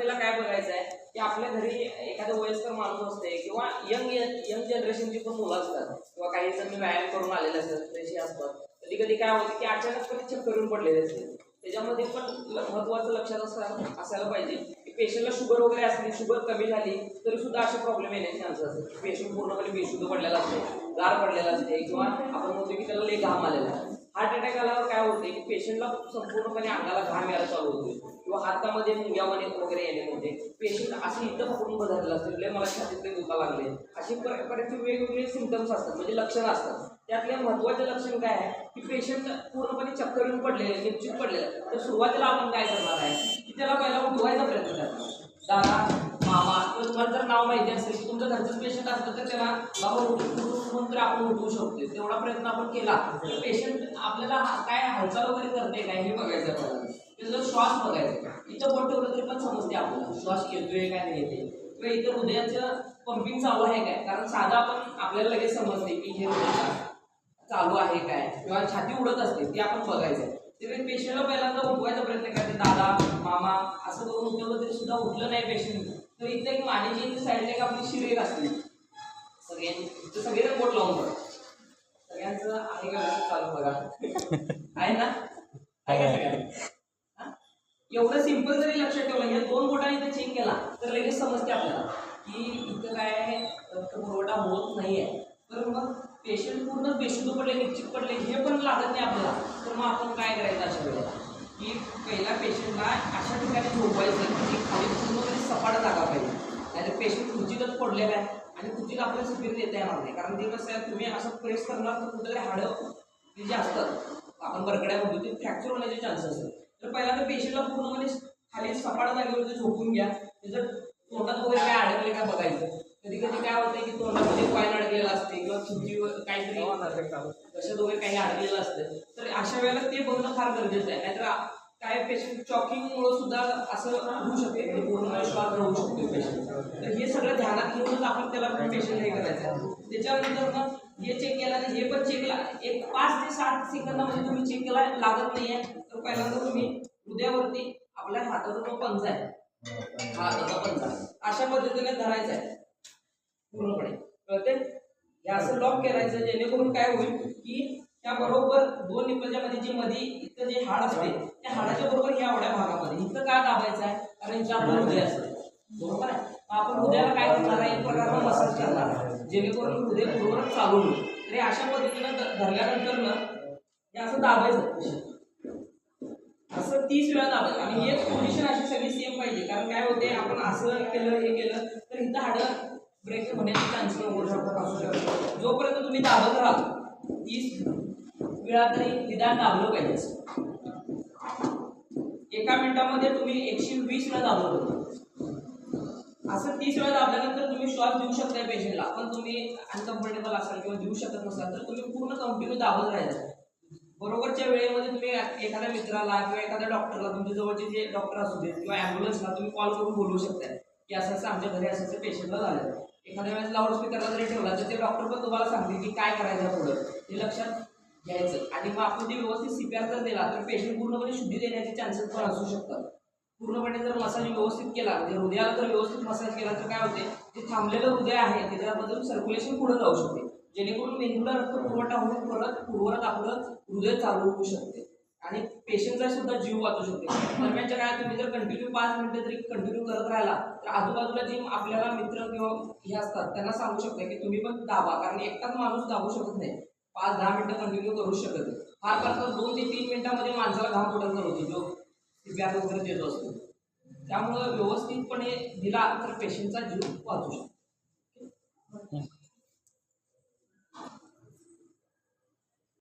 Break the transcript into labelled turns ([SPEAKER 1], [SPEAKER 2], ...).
[SPEAKER 1] जनतेला काय बघायचं आहे की आपल्या घरी एखादा वयस्कर माणूस असते किंवा यंग यंग जनरेशनची पण मुलं असतात किंवा काही जण व्यायाम करून आलेले असतात तसे असतात कधी कधी काय होतं की अचानकपणे चक्कर करून पडलेले असते त्याच्यामध्ये पण महत्वाचं महत्त्वाचं लक्षात असं असायला पाहिजे की पेशंटला शुगर वगैरे असली शुगर कमी झाली तरी सुद्धा असे प्रॉब्लेम येण्याचे चान्सेस असतात. पेशंट पूर्णपणे बेशुद्ध पडलेला असते गार पडलेला असते किंवा आपण म्हणतो की त्याला लई घाम आलेला हार्ट अटॅक आला होते की पेशंटला संपूर्णपणे अंगाला घाम यायला चालू होतो किंवा हातामध्ये मुंग्यामध्ये वगैरे येणे म्हणजे पेशंट असं इथं पकडून बदललं असते मला छातीतले दुखा लागले. अशी प्रकारचे वेगवेगळे सिमटम्स असतात. म्हणजे लक्षणं असतात. त्यातले महत्त्वाचे लक्षण काय आहे? की पेशंट पूर्णपणे चक्कर येऊन पडलेले निश्चित पडलेले तर सुरुवातीला आपण काय करणार आहे? की त्याला पहिला उठवायचा प्रयत्न करणार दादा मामा. किंवा तुम्हाला जर नाव माहिती असेल की तुमचं घरचंच पेशंट असलं तर त्याला बाबा उठून तर आपण उठवू शकतो तेवढा प्रयत्न आपण केला. तर पेशंट आपल्याला काय हालचाल वगैरे करते काय हे बघायचं आपल्याला त्याचा श्वास बघायचा इथं पोट ठेवलं तरी पण समजते आपल्याला. श्वास घेतोय काय नाही येते किंवा इथं हृदयाचं पंपिंग चालू आहे काय? कारण साधा आपण आपल्याला लगेच समजते की हे चालू आहे काय? किंवा छाती उडत असते ते आपण बघायचं ते पेशंटला पहिल्यांदा उठवायचा प्रयत्न करते. दादा मामा असं करून उठवलं तरी सुद्धा उठलं नाही पेशंट तर इथं एक आपली शिरेक असते. सगळ्यांनी सगळेजण बोट लावून बघा. सगळ्यांचं आहे का चालू बघा. आहे ना? एवढं सिंपल जरी लक्षात ठेवलं हे दोन बोटाने इथं चेक केला तर लगेच समजते आपल्याला की इथं काय पुरवठा होत नाही आहे तर मग पेशंट पूर्ण बेशुद्ध पडले निश्चित पडले हे पण लागत नाही आपल्याला. तर मग आपण काय करायचं अशा वेळेला? की पहिला पेशंटला अशा ठिकाणी झोपायचं की खाली पूर्णपणे सपाट जागा पाहिजे. पडलेला आहे. आणि खुर्चीत आपल्याला स्पीड देता येणार नाही. कारण ते कसं आहे तुम्ही असं प्रेस करणार तर कुठेतरी हाडं ते जे असतात आपण बरकड्या म्हणतो ते फ्रॅक्चर होण्याचे चान्सेस असतात. तर पहिल्यांदा पेशंटला पूर्णपणे खाली सपाट जागेवरती झोपून घ्या. त्याचं तोंडात वगैरे काय अडकले काय बघायचं. कधी कधी काय होतं की तोंडामध्ये कॉईन अडकलेलं असते किंवा चिमची काहीतरी कशात वगैरे काही अडकलेलं असतं. तर अशा वेळेला ते बघणं फार गरजेचं आहे. नाहीतर काय पेशंट चॉकिंगमुळे सुद्धा असं होऊ शकते पूर्ण श्वास राहू शकतो पेशंट तर हे सगळं ध्यानात घेऊनच आपण त्याला पेशंट हे करायचं त्याच्यानंतर मग हे चेक केलं आणि हे पण चेक एक पाच ते सात सेकंदामध्ये तुम्ही चेक केला लागत नाहीये. तर पहिल्यांदा तुम्ही हृदयावरती आपल्या हाताचा जो पंच आहे. हाताचा पंच अशा पद्धतीने धरायचा आहे. पूर्णपणे. कळते हे असं लॉक करायचं जेणेकरून काय होईल की त्याबरोबर दोन निपजामध्ये मध्ये जी मध्ये इथं जे हाड असते त्या हाडाच्या बरोबर ह्या एवढ्या भागामध्ये. इथं काय दाबायचं आहे? कारण इथं आपलं हृदय असतं. बरोबर आहे? आपण हृदयाला काय करणार आहे? एक प्रकारचा मसाज करणार आहे. जेणेकरून हृदय बरोबर चालू होईल. तरी हे अशा पद्धतीनं धरल्यानंतर ना हे असं दाबायचं. असं तीस वेळा दाबायचं. आणि एक पोझिशन अशी सगळी सेम पाहिजे. कारण काय होते? आपण असं केलं हे केलं तर इथं हाडं ब्रेक होण्याचे चान्सेस असू शकतात जोपर्यंत तुम्ही दाबत राहाल तीस वेळा तरी निदान दाबलं पाहिजे. एका मिनिटामध्ये तुम्ही एकशे वीस वेळा दाबलं पाहिजे. असं तीस वेळा दाबल्यानंतर तुम्ही श्वास देऊ शकता पेशंटला पण तुम्ही अनकम्फर्टेबल असाल किंवा देऊ शकत नसाल तर तुम्ही पूर्ण कंटिन्यू दाबत राहायचं. बरोबरच्या वेळेमध्ये तुम्ही एखाद्या मित्राला किंवा एखाद्या डॉक्टरला तुमच्या जवळचे जे डॉक्टर असू देत किंवा ॲम्ब्युलन्सला तुम्ही कॉल करून बोलवू शकता की असं असं आमच्या घरी असं पेशंटला झालं एखाद्या वेळेस लाऊडस्पीकरला जरी ठेवला तर ते डॉक्टर पण तुम्हाला सांगतील की काय करायचं पुढं. हे लक्षात घ्यायचं. आणि मग आपण ते व्यवस्थित सीपीआर जर दिला तर पेशंट पूर्णपणे शुद्धी देण्याचे चान्सेस पण असू शकतात. पूर्णपणे जर मसाज व्यवस्थित केला म्हणजे हृदयाला जर व्यवस्थित मसाज केला तर काय होते? जे थांबलेलं हृदय आहे त्याच्याबद्दल सर्क्युलेशन पुढे जाऊ शकते. जेणेकरून मेंदूला रक्त पुरवठा होऊन परत पूर्वरत आपलं हृदय चालू होऊ शकते. आणि पेशंटचा सुद्धा जीव वाचू शकते. दरम्यानच्या काळात तुम्ही जर कंटिन्यू पाच मिनिटं जरी कंटिन्यू करत राहिला तर आजूबाजूला जे आपल्याला मित्र किंवा हे असतात त्यांना सांगू शकता की तुम्ही पण दाबा. कारण एकटाच माणूस दाबू शकत नाही. पाच दहा मिनिटं कंटिन्यू करू शकत नाही. फार फार तर दोन ते तीन मिनिटांमध्ये माणसाला घाम फुटत होतो जो सीपीआर वगैरे देतो असतो. त्यामुळं व्यवस्थितपणे दिला तर पेशंटचा जीव वाचू शकतो.